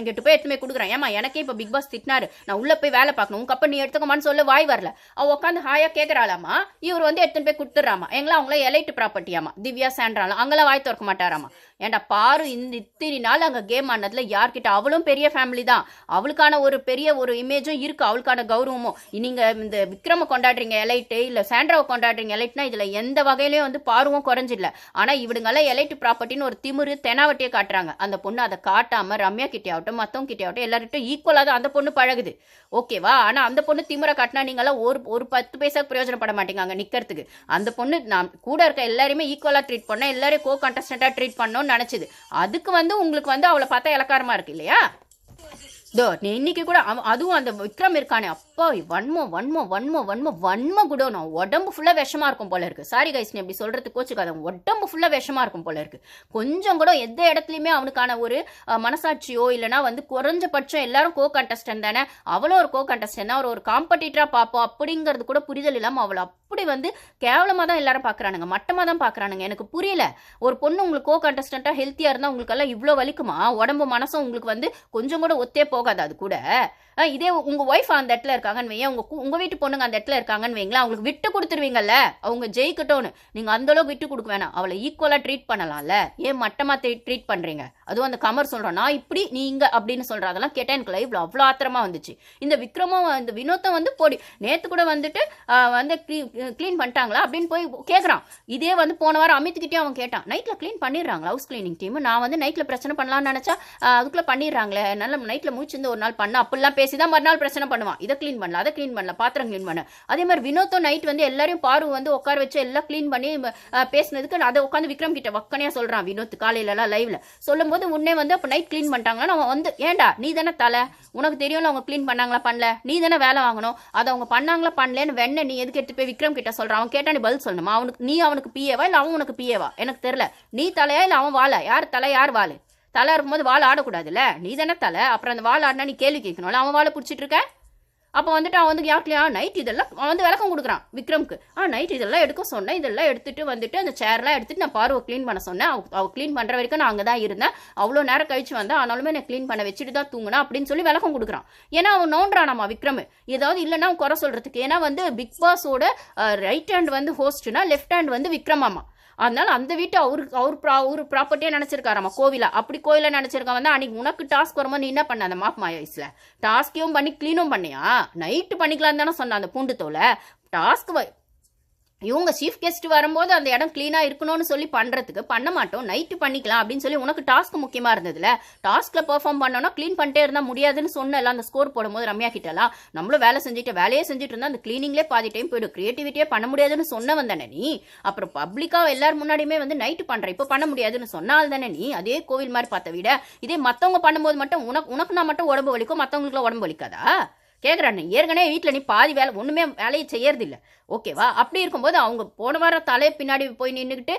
கெட்டு போய் எடுத்துமே கொடுக்குறேன். ஏமா எனக்கே இப்போ பிக் பாஸ் திட்டினாரு. நான் உள்ள போய் வேலை பார்க்கணும். உங்க அப்ப நீ எடுத்துக்கமான்னு சொல்ல வாய் வரல. அவ உட்காந்து ஹாயா கேட்கறாளாமா இவர் வந்து எடுத்துன்னு போய் கொடுத்துட்றாமா. எங்களா அவங்கள எலைட்டு ப்ராப்பர்ட்டியாமா திவ்யா சேன்றாலும் அங்கெல்லாம் வாய் திறக்க மாட்டாராமா. ஏன்டா பாரு இந்த இத்தனை நாள் அங்கே கேம் ஆனதுல யார்கிட்ட? அவளும் பெரிய ஃபேமிலி தான். அவளுக்கான ஒரு பெரிய ஒரு இமேஜும் இருக்கு. அவளுக்கான கௌரவமும். நீங்க இந்த விக்ரம கொண்டாடுறீங்க எலைட்டு இல்ல சேண்ட்ராவை கொண்டாடுறீங்க எலைட்னா இதுல எந்த வகையிலயும் வந்து பாருவும் குறைஞ்சிடல ஆனா இவடுங்கெல்லாம் எலைட்டு ப்ராப்பர்ட்டின்னு ஒரு திமிரு தெனாவட்டியே காட்டுறாங்க. அந்த பொண்ணு அதை காட்டாம ரம்யா ஆகட்டும் மத்தவங்க ஆகட்டும் எல்லார்கிட்டும் ஈக்குவலாக தான் அந்த பொண்ணு பழகுது. ஓகேவா ஆனால் அந்த பொண்ணு திமுறை காட்டினா நீங்களாம் ஒரு ஒரு பத்து பைசா பிரயோஜனப்பட மாட்டீங்க அங்கே நிற்கிறதுக்கு அந்த பொண்ணு நான் கூட இருக்க எல்லாரையுமே ஈக்குவலாக ட்ரீட் பண்ணேன் எல்லாரையும் கோ கண்டஸ்டண்ட்டாக ட்ரீட் பண்ணணும்னு நினச்சிது. அதுக்கு வந்து உங்களுக்கு வந்து அவளை பார்த்தா இலக்காரமாக இருக்கு இல்லையா? தோ நீ இன்னைக்கு கூட அவன் அதுவும் அந்த விக்ரம் இருக்கானே அப்பா வன்மோ வன்மோ வன்மோ வன்மோ வன்ம நான் உடம்பு ஃபுல்லாக விஷமா இருக்கும் போல இருக்கு. சாரி கைஸ் நீ அப்படி சொல்றது கோச்சுக்காத. உடம்பு ஃபுல்லாக விஷமா இருக்கும் போல இருக்கு. கொஞ்சம் கூட எந்த இடத்துலையுமே அவனுக்கான ஒரு மனசாட்சியோ இல்லைனா வந்து குறைஞ்சபட்சம் எல்லாரும் கோ கண்டஸ்டன் தானே. அவளும் ஒரு கோ கண்டஸ்டன் தான் ஒரு ஒரு காம்படிட்டரா பார்ப்போம் அப்படிங்கிறது கூட புரிதல் இல்லாமல் அவளை அப்படி வந்து கேவலமாக தான் எல்லாரும் பார்க்குறானுங்க மட்டமாக தான் பார்க்குறானுங்க எனக்கு புரியல. ஒரு பொண்ணு உங்களுக்கு கோ கண்டஸ்டண்ட்டாக ஹெல்த்தியாக இருந்தால் உங்களுக்கெல்லாம் இவ்வளோ வலிக்குமா? உடம்பு மனசும் உங்களுக்கு வந்து கொஞ்சம் கூட ஒத்தே போகாது அது கூட. இதே உங்க ஒய்ஃப் அந்த இடத்துல இருக்காங்கன்னு வைங்க உங்க உங்கள் உங்க வீட்டு பொண்ணுங்க அந்த இடத்துல இருக்காங்கன்னு வைங்களா அவங்களுக்கு விட்டு கொடுத்துருவீங்கல்ல? அவங்க ஜெயிக்கட்டும்னு. நீங்கள் அந்த அளவுக்கு விட்டு கொடுக்க வேணாம். அவளை ஈக்குவலா ட்ரீட் பண்ணலாம்ல? ஏன் மட்டமா ட்ரீட் பண்றீங்க? அதுவும் அந்த கமர் சொல்றான் நான் இப்படி நீங்க அப்படின்னு சொல்கிற அதெல்லாம் கேட்டால் எனக்கு லைஃப்பில் அவ்வளோ ஆத்திரமா வந்துச்சு. இந்த விக்ரமும் இந்த வினோத்தம் வந்து போடி நேற்று கூட வந்துட்டு வந்து க்ளீன் பண்ணிட்டாங்களா அப்படின்னு போய் கேட்குறான் இதே வந்து போன வாரம் அமித்கிட்டயும் அவன் கேட்டான். நைட்டில் க்ளீன் பண்ணிடுறாங்களா ஹவுஸ் க்ளீனிங் டீம் நான் வந்து நைட்ல பிரச்சனை பண்ணலாம்னு நினைச்சா அதுக்குள்ளே அதுக்குள்ள பண்ணிடுறாங்களே. நல்ல நைட்ல முடிச்சிருந்து ஒரு நாள் பண்ண அப்படிலாம் பேசி தான் மறுநாள் பிரச்சனை பண்ணுவான். இதை க்ளீன் பண்ணல அதை க்ளீன் பண்ணல பாத்திரம் க்ளீன் பண்ண. அதே மாதிரி வினோத்தும் நைட் வந்து எல்லாரையும் பாரு வந்து உட்கார வச்சு எல்லாம் க்ளீன் பண்ணி பேசினதுக்கு பேசுனதுக்கு நான் அதை உட்காந்து விக்ரம் கிட்ட வக்கனையா சொல்றான் வினோத் காலையிலலாம் எல்லாம் சொல்லும் சொல்லும்போது உன்னே வந்து அப்போ நைட் க்ளீன் பண்ணிட்டாங்கன்னா அவன் வந்து ஏன்டா நீ தானே தலை? உனக்கு தெரியும்ல அவங்க க்ளீன் பண்ணாங்களா பண்ணல? நீ தானே வேலை வாங்கணும். அதை அவங்க பண்ணாங்களா பண்ணலன்னு வெண்ண நீ எதுக்கு எடுத்து போய் விக்ரம் கிட்ட சொல்றான் அவன் கேட்டா நீ பதில் சொல்லணுமா? அவனுக்கு நீ அவனுக்கு பிஏவா இல்ல அவன் உனக்கு பிஏவா எனக்கு தெரியல. நீ தலையா இல்ல அவன் வாழ யார் தலை யார் வாழு தலை இருக்கும்போது வாள் ஆடக்கூடாதுல்ல? நீ தானே தலை. அப்புறம் அந்த வாள் ஆடினா நீ கேள்வி கேட்கணும்ல. அவன் வாழை பிடிச்சிட்டு இருக்க? அப்போ வந்துட்டு அவன் வந்து யாருக்கலையா நைட் இதெல்லாம் அவன் வந்து விளக்கம் கொடுக்குறான் விக்ரம்க்கு. ஆ நைட் இதெல்லாம் எடுக்க சொன்னேன். இதெல்லாம் எடுத்துட்டு வந்துட்டு அந்த சேர்லாம் எடுத்துட்டு நான் பார்வை க்ளீன் பண்ண சொன்னேன். அவ அவ க்ளீன் பண்ணுற வரைக்கும் நான் அங்கே தான் இருந்தேன். அவ்வளோ நேரம் கழிச்சு வந்தேன் ஆனாலுமே நான் க்ளீன் பண்ண வச்சுட்டு தான் தூங்கினா அப்படின்னு சொல்லி விளக்கம் கொடுக்குறான். ஏன்னா அவன் நோன்றானாமா விக்ரம்? ஏதாவது இல்லைன்னா அவன் குறை சொல்கிறதுக்கு ஏன்னா வந்து பிக் பாஸோட ரைட் ஹேண்ட் வந்து ஹோஸ்ட்னா லெஃப்ட் ஹேண்ட் வந்து விக்ரமாமா. அதனால அந்த வீட்டை அவருக்கு அவர் ப்ரா ஒரு ப்ராப்பர்ட்டியா நினைச்சிருக்காராமா? கோவிலா? அப்படி கோயிலா நினச்சிருக்கா வந்து அன்னைக்கு உனக்கு டாஸ்க் வரும்போது நீ என்ன பண்ண அந்த மாப் மாய வயசில் டாஸ்கையும் பண்ணி க்ளீனும் பண்ணியா? நைட்டு பண்ணிக்கலாம் தானே சொன்ன அந்த பூண்டு தோலை. டாஸ்க் இவங்க சீஃப் கெஸ்ட் வரும்போது அந்த இடம் க்ளீனாக இருக்கணும்னு சொல்லி பண்ணுறதுக்கு பண்ண மாட்டோம். நைட்டு பண்ணிக்கலாம் அப்படின்னு சொல்லி உனக்கு டாஸ்க் முக்கியமாக இருந்ததுல. டாஸ்க்கில் பெர்ஃபார்ம் பண்ணோம்னா க்ளீன் பண்ணிட்டே இருந்தால் முடியாதுன்னு சொன்னல அந்த ஸ்கோர் போடும்போது ரம்யா கிட்டலாம். நம்மளும் வேலை செஞ்சுட்டு வேலையே செஞ்சுட்டு இருந்தால் அந்த க்ளீனிங்லேயே பாதி டைம் போயிடும். கிரியேட்டிவிட்டியே பண்ண முடியாதுன்னு சொன்னவன் தானே நீ. அப்புறம் பப்ளிக்காக எல்லாரும் முன்னாடியுமே வந்து நைட்டு பண்ணுற இப்போ பண்ண முடியாதுன்னு சொன்னால் தானே நீ. அதே கோவில் மாதிரி பார்த்த விட. இதே மற்றவங்க பண்ணும்போது மட்டும் உனக்கு உனக்கு நான் மட்டும் உடம்பு வலிக்கும் மற்றவங்களுக்குலாம் உடம்பு வலிக்காதா? கேட்குறான் ஏற்கனவே வீட்டில் நீ பாதி வேலை ஒன்றுமே வேலையை செய்யறதில்ல. ஓகேவா அப்படி இருக்கும்போது அவங்க போன வாரம் தலையை பின்னாடி போய் நின்றுக்கிட்டு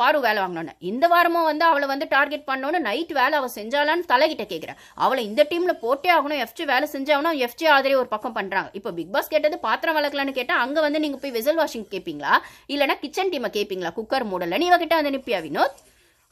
பாரு வேலை வாங்கினோன்னு. இந்த வாரமும் வந்து அவளை வந்து டார்கெட் பண்ணோன்னு நைட் வேலை அவள் செஞ்சாலான்னு தலைகிட்ட கேட்குறேன் அவளை இந்த டீமில் போட்டே ஆகணும். எஃப்ஜி வேலை செஞ்சாகணும். எஃப்ஜி ஆதரே ஒரு பக்கம் பண்ணுறாங்க இப்போ பிக் பாஸ் கேட்டது பாத்திரம் வளர்க்கலான்னு கேட்டால் அங்கே வந்து நீங்கள் போய் வெசல் வாஷிங் கேட்பீங்களா இல்லைனா கிச்சன் டீமை கேட்பீங்களா குக்கர் மூடல நீ இவகிட்ட வந்து நிப்பியா வினோத்?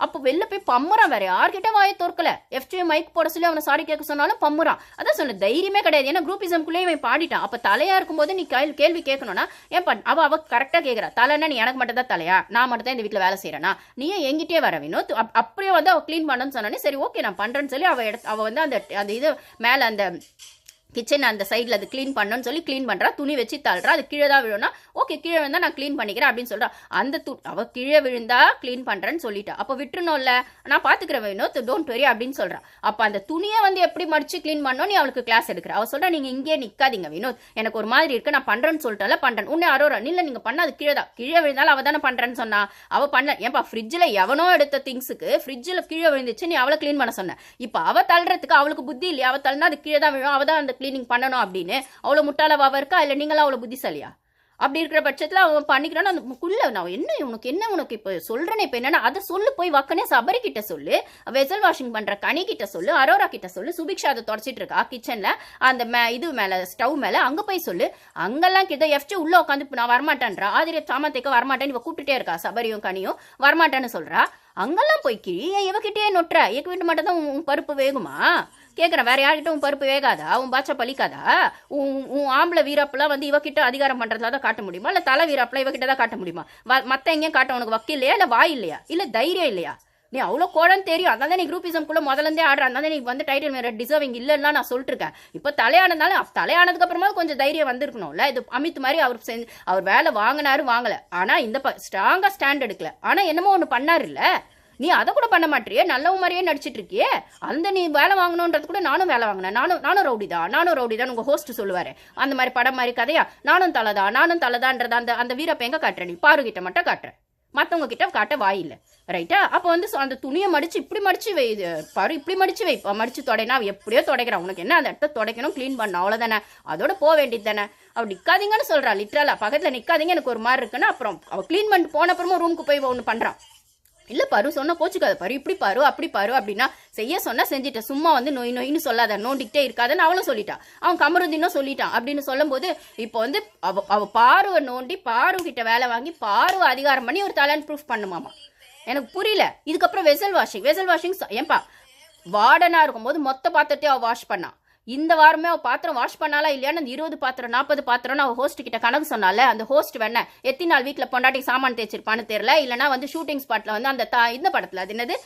அப்போ வெளில போய் பம்முறான் வேற யார்கிட்ட வாயை தோற்கல எஃப்ஜி மைக் போட சொல்லி அவனை சாரி கேட்க சொன்னாலும் பம்முறான் அதான் சொன்ன தைரியமே கிடையாது. ஏன்னா குரூப்பிசம்குள்ளேயே இவன் பாடிட்டான். அப்போ தலையா இருக்கும்போது நீ கேள்வி கேள்வி கேட்கணும்னா ஏன் பண் அவ அவ கரெக்டாக கேட்கறா தலைன்னா நீ எனக்கு மட்டும் தான் தலையா? நான் மட்டும் தான் இந்த வீட்டில் வேலை செய்யறேனா நீ ஏன் எங்கிட்டே வர வினோத் அப்படியே வந்து அவள் க்ளீன் பண்ணணும்னு சொன்னானே சரி ஓகே நான் பண்றேன்னு சொல்லி அவள் எடுத்து அவள் வந்து அந்த அந்த இது மேலே அந்த கிச்சன் அந்த சைடில் அது க்ளீன் பண்ணணும்னு சொல்லி க்ளீன் பண்ணுறா துணி வச்சு தள்ளுறா. அது கீழே தான் விழுனா ஓகே கீழே விழுந்தா நான் க்ளீன் பண்ணிக்கிறேன் அப்படின்னு சொல்கிறா அந்த து அவள் கீழே விழுந்தா க்ளீன் பண்ணுறேன்னு சொல்லிட்டா. அப்போ விட்டுருணும்ல. நான் பார்த்துக்கிறேன் வினோத் டோன்ட் வெரி அப்படின்னு சொல்கிறான் அப்போ அந்த துணியை வந்து எப்படி மடிச்சு க்ளீன் பண்ணணும் நீ அவளுக்கு கிளாஸ் எடுக்கிற. அவள் சொல்கிறா நீங்கள் இங்கேயே நிற்காதீங்க வினோத். எனக்கு ஒரு மாதிரி இருக்குது நான் பண்ணுறேன்னு சொல்லிட்டால பண்ணுறேன் உன்னை அரோரா இல்லை நீங்கள் பண்ண அது கீழே தான். கீழே விழுந்தாலும் அவள் தானே பண்ணுறேன்னு சொன்னா. அவள் பண்ணல ஏன்பா ஃப்ரிட்ஜில் எவனோ எடுத்த திங்ஸுக்கு ஃப்ரிட்ஜில் கீழே விழுந்துச்சு. நீ அவளை க்ளீன் பண்ண சொன்ன. இப்போ அவள் தள்ளுறதுக்கு அவளுக்கு புத்தி இல்லையா? அவள் தள்ளினா அது கீழே தான் விழும். அவள் தான் அந்த க்ளீனிங் பண்ணணும் அப்படின்னு. அவ்வளோ முட்டாளவாக இருக்கா? இல்லை நீங்களாம் அவ்வளோ புத்திசாலியா? அப்படி இருக்கிற பட்சத்தில் அவன் பண்ணிக்கிறான்னு அந்த நான் என்ன உனக்கு என்ன உனக்கு இப்போ சொல்கிறேன்னு இப்போ என்னன்னா அதை சொல்லு போய் வக்கனே சபரி கிட்ட சொல்லு வெசல் வாஷிங் பண்ணுற கனி கிட்ட சொல்லு அரோரா கிட்ட சொல்லு சுபிக்ஷா அதை தொடச்சிட்டு இருக்கா கிச்சனில் அந்த மே இது மேலே ஸ்டவ் மேலே அங்கே போய் சொல்லு. அங்கெல்லாம் கிட்ட எஃப்ஜி உள்ளே உட்காந்து நான் வரமாட்டேன்றா ஆதிரிய சாமான் வரமாட்டேன்னு இவ கூப்பிட்டுட்டே இருக்கா சபரியும் கனியும் வரமாட்டேன்னு சொல்கிறா அங்கெல்லாம் போய் கிழி ஏன் இவகிட்டே நொட்டுற? எங்க வீட்டு மட்டும் தான் உன் பருப்பு வேகுமா? கேட்குறேன் வேற யார்கிட்ட உன் பருப்பு வேகாதா? உன் பாச்சா பலிக்காதா உன் உன் ஆம்பளை வீரப்பெல்லாம் வந்து இவகிட்ட அதிகாரம் பண்ணுறதுல தான் காட்ட முடியுமா? இல்லை தலை வீரப்பெல்லாம் இவகிட்ட தான் காட்ட முடியுமா? மற்ற எங்கேயும் காட்ட உனக்கு வக்கி இல்லையா? இல்லை வாய் இல்லையா? இல்லை தைரியம் இல்லையா? நீ அவ்வளோ கோடன்னு தெரியும். அதான் நீ குரூப்பிசம்குள்ள முதல்ல இருந்தே ஆடுற. அதனால நீ வந்து டைட்டில் மேல டிசர்விங் இல்லைன்னா நான் சொல்லிட்டுருக்கேன். இப்போ தலையானதுனால தலையானதுக்கு அப்புறமா கொஞ்சம் தைரியம் வந்திருக்கணும்ல இது அமித் மாதிரி அவர் செஞ்சு அவர் வேலை வாங்கினாரு வாங்கலை. ஆனால் இந்த ப ஸ்ட்ராங்காக ஸ்டாண்ட் எடுக்கல. ஆனால் என்னமோ ஒன்று பண்ணார் இல்லை நீ அதை கூட பண்ண மாட்டியே? நல்லவ மாதிரியே நடிச்சிட்டு இருக்கியே? அந்த நீ வேலை வாங்கணுன்றது கூட நானும் வேலை வாங்கினேன். நானும் நானும் ரவுடி தான். நானும் ரவுடி தான். உங்கள் ஹோஸ்ட் சொல்லுவார். அந்த மாதிரி படம் மாதிரி கதையா? நானும் தலைதா நானும் தலைதான்றத அந்த அந்த வீரப்ப எங்க காட்டுறேன் நீ? பாருகிட்ட மட்டும் காட்டுறேன் மற்றவங்க கிட்ட காட்ட வாயில்ல ரைட்டா அப்போ வந்து அந்த துணியை மடித்து இப்படி மடித்து வை பரு பாரு இப்படி மடித்து வை. மடித்து மடிச்சு தொடைனா எப்படியோ தொடைக்கிறான் உனக்கு என்ன அந்த இடத்த துடைக்கணும்? க்ளீன் பண்ண அவ்வளோதானே அதோட போக வேண்டியது தானே. அவள் நிக்காதீங்கன்னு சொல்கிறான் லிட்ரலாக பக்கத்தில் நிற்காதீங்க எனக்கு ஒரு மாதிரி இருக்குன்னு அப்புறம் அவள் க்ளீன் பண்ணிட்டு போன அப்புறமா ரூமுக்கு போய் ஒன்று பண்ணுறான் இல்ல பாரு சொன்ன கோச்சுக்காத பாரு இப்படி பாரு அப்படி பாரு அப்படின்னா செய்ய சொன்னா செஞ்சுட்டேன் சும்மா வந்து நொய் நொய்னு சொல்லாத நோண்டிக்கிட்டே இருக்காதுன்னு அவளும் சொல்லிட்டான். அவன் கமருதினும் சொல்லிட்டான். அப்படின்னு சொல்லும்போது இப்போ வந்து அவ அவ பாருவை நோண்டி பாரு கிட்ட வேலை வாங்கி பாருவை அதிகாரம் பண்ணி ஒரு டேலண்ட் ப்ரூஃப் பண்ணுமாமா. எனக்கு புரியல. இதுக்கப்புறம் வெசல் வாஷிங் வெசல் வாஷிங் ஏன்பா வார்டனா இருக்கும்போது மொத்த பாத்திரத்தையும் அவ வாஷ் பண்ணான் இந்த வாரமே அவள் பாத்திரம் வாஷ் பண்ணாலா இல்லையான்னு அந்த இருபது பாத்திரம் நாற்பது பாத்திரம்னு அவள் ஹோஸ்ட் கிட்ட கணக்கு சொன்னால அந்த ஹோஸ்ட் வேணா எத்தனை நாள் வீட்டில் பொண்டாட்டி சாமான் தேய்ச்சிருப்பான்னு தெரியல இல்லைனா வந்து ஷூட்டிங் ஸ்பாட்டில் வந்து அந்த தா- இந்த படத்தில் அது என்னது?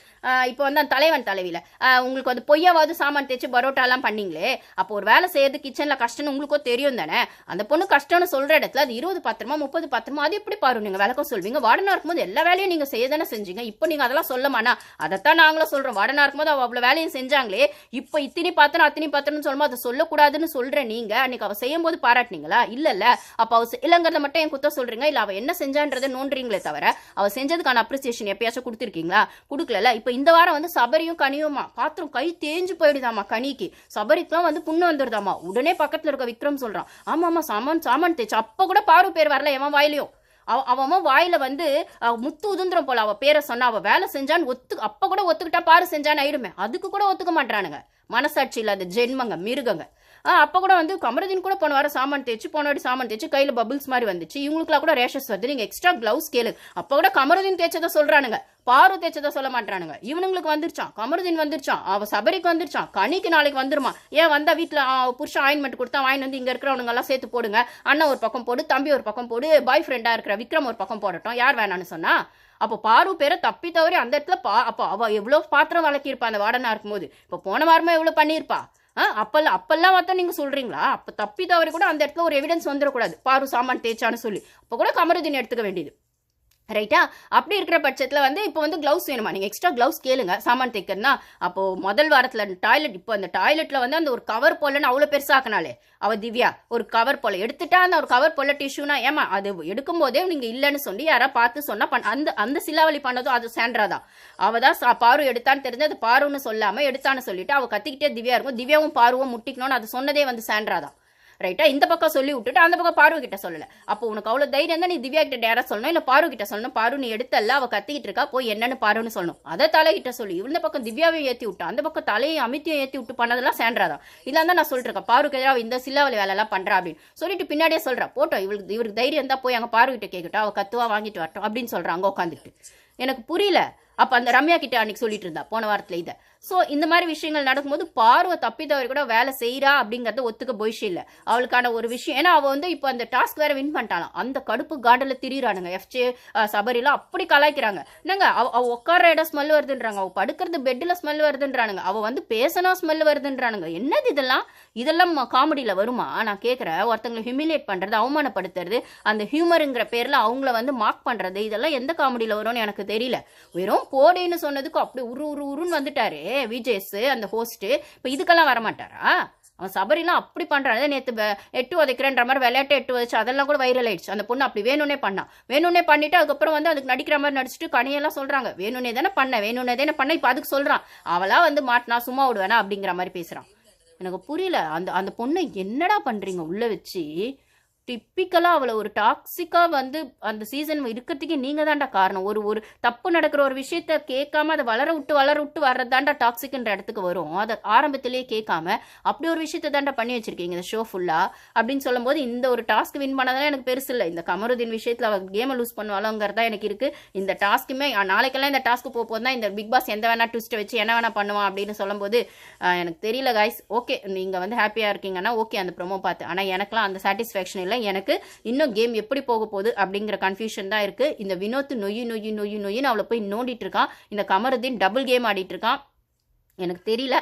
இப்போ வந்து அந்த தலைவன் தலைவியில். உங்களுக்கு வந்து பொய்யாவது சாமான் தேய்ச்சி பரோட்டாலாம் பண்ணீங்களே அப்போ ஒரு வேலை செய்யறது கிச்சனில் கஷ்டம்னு உங்களுக்கும் தெரியும் தானே? அந்த பொண்ணு கஷ்டம்னு சொல்கிற இடத்துல அது இருபது பாத்திரமா முப்பது பாத்திரமா அது எப்படி பாரு நீங்கள் விளக்கம் சொல்வீங்க. வாடனா இருக்கும்போது எல்லா வேலையும் நீங்கள் செய்ய தானே செஞ்சீங்க. இப்போ நீங்கள் அதெல்லாம் சொல்லமானா அதைத்தான் நாங்களும் சொல்கிறோம் வாடனா இருக்கும்போது அவள் அவ்வளோ வேலையும் செஞ்சாங்களே இப்போ இத்தினி பாத்திரம் அத்தினி பாத்திரம்னு சொல்லும்போது அதை சொல்லக்கூடாதுன்னு சொல்ற நீங்க அன்னைக்கு அவ செய்யும் போது பாராட்டினீங்களா? இல்ல இல்ல அப்ப அவ செ- மட்டும் என் குத்த சொல்றீங்க. இல்ல அவ என்ன செஞ்சான்றதை நோன்றீங்களே தவிர அவ செஞ்சதுக்கான அப்ரிசியேஷன் எப்பயாச்சும் கொடுத்துருக்கீங்களா? கொடுக்கல இப்ப இந்த வாரம் வந்து சபரியும் கனியுமா? பாத்திரம் கை தேஞ்சு போயிடுதாமா கனிக்கு. சபரிக்குலாம் வந்து புண்ணு வந்துருதாமா உடனே பக்கத்துல இருக்க விக்ரம் சொல்றான். ஆமா ஆமா சாமான் சாமான் தேய்ச்சு அப்ப கூட பாரு பேர் வரல எவன் வாயிலையும். அவ அவன் வாயில வந்து முத்து உதுந்திரம் போல அவ பேரை சொன்னா. அவ வேலை செஞ்சான்னு ஒத்து அப்ப கூட ஒத்துக்கிட்டா பாரு செஞ்சான்னு ஆயிடுமே. அதுக்கு கூட ஒத்துக்க மாட்டானுங்க மனசாட்சி இல்லாத ஜென்மங்க மிருகங்க. அப்போ கூட வந்து கமரதீன் கூட போன வாரம் சாமான் தேய்ச்சி போன வாட்டி சாமான் தேய்ச்சி கையில் பபுள்ஸ் மாதிரி வந்துச்சு. இவங்களுக்குலாம் கூட ரேஷஸ் வருது. நீங்கள் எக்ஸ்ட்ரா க்ளவுஸ் கேளு. அப்போ கூட கமருதீன் தேய்ச்சதை சொல்கிறானுங்க பாரு தேய்ச்சதை சொல்ல மாட்டானுங்க இவனுங்களுக்கு வந்துருச்சான் கமருதீன் வந்துருச்சான் அவள் சபரிக்கு வந்துருச்சான் கனிக்கு நாளைக்கு வந்துருமா? ஏன் வந்தால் வீட்டில் புருஷன் ஆயின்மெண்ட் கொடுத்தா வாங்கி வந்து இங்கே இருக்கிறவனுங்க எல்லாம் சேர்த்து போடுங்க. அண்ணன் ஒரு பக்கம் போடு தம்பி ஒரு பக்கம் போடு பாய் ஃப்ரெண்டாக இருக்கிற விக்ரம் ஒரு பக்கம் போடட்டும். யார் வேணான்னு சொன்னா? அப்போ பாரு பேரை தப்பி தவறி அந்த இடத்துல பா அப்போ அவ எவ்வளோ பாத்திரம் வளர்க்கியிருப்பா அந்த வார்டனா இருக்கும்போது. இப்போ போன வாரமாக எவ்வளோ பண்ணியிருப்பா? ஆ அப்பெல்லாம் அப்பெல்லாம் பார்த்தா நீங்கள் சொல்கிறீங்களா அப்போ தப்பி தவறி கூட அந்த இடத்துல ஒரு எவிடன்ஸ் வந்துடக்கூடாது. பாரு சாமான் தேய்ச்சான்னு சொல்லி. அப்போ கூட கமருதீன் எடுத்துக்க வேண்டியது. ரைட்டா அப்படி இருக்கிற பட்சத்தில் வந்து இப்போ வந்து க்ளவுஸ் வேணுமா? நீங்கள் எக்ஸ்ட்ரா க்ளவுஸ் கேளுங்க. சாமான் தைக்கிறனா அப்போ முதல் வாரத்தில் டாய்லெட் இப்போ அந்த டாய்லெட்டில் வந்து அந்த ஒரு கவர் போலன்னு அவ்வளோ பெருசாக்கினாலே அவள் திவ்யா ஒரு கவர் போல. எடுத்துட்டா அந்த ஒரு கவர் போல டிஷ்யூனா ஏமா அது எடுக்கும் போதே நீங்கள் இல்லைன்னு சொல்லி யாராவது பார்த்து சொன்னால் பண்- அந்த அந்த சிலாவளி பண்ணதும் அது சாண்ட்ரா தான். அவள் தான் சா- பாரு எடுத்தான்னு தெரிஞ்சு அது பாருன்னு சொல்லாமல் எடுத்தான்னு சொல்லிட்டு அவள் கத்திக்கிட்டே திவ்யா இருக்கும். திவ்யாவும் பாருவும் முட்டிக்கணும்னு அது சொன்னதே வந்து சாண்ட்ரா தான். ரைட்டா இந்த பக்கம் சொல்லி விட்டுட்டு அந்த பக்கம் பார்வை கிட்ட சொல்லல. அப்போ உனக்கு அவ்வளோ தைரியம் தான்? நீ திவ்யா கிட்ட டேரா சொல்லணும்? இல்லை பாரு கிட்ட சொல்லணும்? பாரு நீ எடுத்தல்ல அவ கத்திக்கிட்டு இருக்கா? போய் என்னன்னு பாருன்னு சொல்லணும். அதை தலை கிட்ட சொல்லி இந்த பக்கம் திவ்யாவையும் ஏற்றி விட்டா அந்த பக்கம் தலையை அமித்தியும் ஏற்றி விட்டு பண்ணதெல்லாம் சேன்றாதான் இதெல்லாம் தான் நான் சொல்லிட்டு பாருக்கு எதிராக அவ இந்த சில்லாவளி வேலைலாம் பண்ணுறா பண்றா அப்படின்னு. சொல்லிட்டு பின்னாடியே சொல்றா போட்டோம் இவளுக்கு இவருக்கு தைரியம் தான். போய் அங்கே பாரு கிட்ட கேட்கட்டும் அவள் கத்துவா வாங்கிட்டு வரட்டும். அப்படின்னு சொல்றா உட்காந்துட்டு எனக்கு புரியல. அப்போ அந்த ரம்யா கிட்ட அன்னைக்கு சொல்லிட்டு இருந்தா போன வாரத்தில் இதை. ஸோ இந்த மாதிரி விஷயங்கள் நடக்கும்போது பார்வை தப்பி தவறி கூட வேலை செய்கிறா அப்படிங்கிறத ஒத்துக்க பொய்ஷி இல்லை. அவளுக்கான ஒரு விஷயம். ஏன்னா அவள் வந்து இப்போ அந்த டாஸ்க் வேற வின் பண்ணிட்டாலாம் அந்த கடுப்பு காண்டில் திரியிறானுங்க. எஃப்ஜே சபரிலாம் அப்படி கலாய்க்கிறாங்க. என்னங்க அவ அவ உட்கார இடம் ஸ்மெல் வருதுன்றாங்க. அவள் படுக்கிறது பெட்டில் ஸ்மெல் வருதுன்றானுங்க. அவள் வந்து பேசினா ஸ்மெல் வருதுன்றானுங்க. என்னது இதெல்லாம்? இதெல்லாம் காமெடியில் வருமா? நான் கேட்குறேன் ஒருத்தங்களை ஹியூமிலேட் பண்ணுறது அவமானப்படுத்துறது அந்த ஹியூமருங்கிற பேரில் அவங்கள வந்து மார்க் பண்ணுறது இதெல்லாம் எந்த காமெடியில் வரும்னு எனக்கு தெரியல. வெறும் போடேன்னு சொன்னதுக்கு அப்படி உரு உரு உருன்னு வந்துட்டாரு. விஜேஸ் அந்த ஹோஸ்ட்டு இப்போ இதுக்கெல்லாம் வரமாட்டாரா? அவன் சபரிலாம் அப்படி பண்ணுறான் நேற்று எட்டு உதைக்கிறேன்ற மாதிரி விளையாட்டு எட்டு உதைச்சு அதெல்லாம் கூட வைரல் ஆயிடுச்சு. அந்த பொண்ணு அப்படி வேணும்னே பண்ணான் வேணும்னே பண்ணிட்டு அதுக்கப்புறம் வந்து அதுக்கு நடிக்கிற மாதிரி நடிச்சுட்டு கனியெல்லாம் சொல்கிறாங்க வேணும்னே தானே பண்ண வேணும்னே தானே பண்ண இப்போ அதுக்கு சொல்கிறான் அவளா வந்து மாட்டினா சும்மா விடுவேனா அப்படிங்கிற மாதிரி பேசுகிறான் எனக்கு புரியல. அந்த அந்த பொண்ணை என்னடா பண்ணுறீங்க உள்ளே வச்சு டிப்பிக்கலாக அவளை ஒரு டாக்ஸிக்காக வந்து அந்த சீசன் இருக்கிறதுக்கே நீங்கள் தான்டா காரணம். ஒரு ஒரு தப்பு நடக்கிற ஒரு விஷயத்த கேட்காம அதை வளர விட்டு வளர விட்டு வர்றது தாண்டா டாக்ஸிக்ன்ற இடத்துக்கு வரும். அதை ஆரம்பத்திலேயே கேட்காம அப்படி ஒரு விஷயத்த தாண்டா பண்ணி வச்சிருக்கீங்க இந்த ஷோ ஃபுல்லாக அப்படின்னு சொல்லும்போது இந்த ஒரு டாஸ்க் வின் பண்ணதெல்லாம் எனக்கு பெருசு இல்லை. இந்த கமருதீன் விஷயத்தில் அவள் கேமை லூஸ் பண்ணுவாளோங்கிறதா எனக்கு இருக்குது இந்த டாஸ்க்குமே நாளைக்கெல்லாம் இந்த டாஸ்க்கு போக போது தான் இந்த பிக் பாஸ் எந்த வேணா ட்விஸ்ட்டை வச்சு என்ன வேணா பண்ணுவான் அப்படின்னு சொல்லும்போது எனக்கு தெரியல கைஸ் ஓகே நீங்கள் வந்து ஹாப்பியாக இருக்கீங்கன்னா ஓகே அந்த ப்ரொமோ பார்த்து. ஆனால் எனக்குலாம் அந்த சாட்டிஸ்ஃபேக்ஷன் இல்லை. எனக்கு இன்னும் கேம் எப்படி போக போகுது அப்படிங்கிற கன்ஃபியூஷன் தான் இருக்கு. இந்த வினோத் நொய்யு நொய் நொய் நொய்னு அவளை போய் நோண்டிட்டு இருக்கான். இந்த கமருதீன் டபுள் கேம் ஆடிட்டு இருக்கான். எனக்கு தெரியல.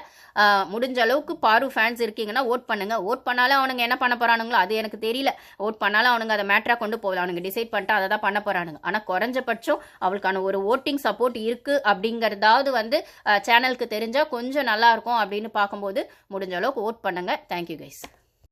முடிஞ்ச அளவுக்கு பாரு ஃபேன்ஸ் இருக்கீங்கன்னா ஓட் பண்ணுங்க. ஓட் பண்ணாலும் அவனுங்க என்ன பண்ண போறானுங்களோ அது எனக்கு தெரியல. ஓட் பண்ணாலும் அவனுங்க அதை மேட்ரா கொண்டு போகல. அவனுங்க டிசைட் பண்ணிட்டு அதை தான் பண்ண போறானுங்க. ஆனால் குறைஞ்சபட்சம் அவளுக்கான ஒரு ஓட்டிங் சப்போர்ட் இருக்கு அப்படிங்கிறதாவது வந்து சேனலுக்கு தெரிஞ்சா கொஞ்சம் நல்லா இருக்கும் அப்படின்னு பார்க்கும்போது முடிஞ்ச அளவுக்கு ஓட் பண்ணுங்க. Thank you guys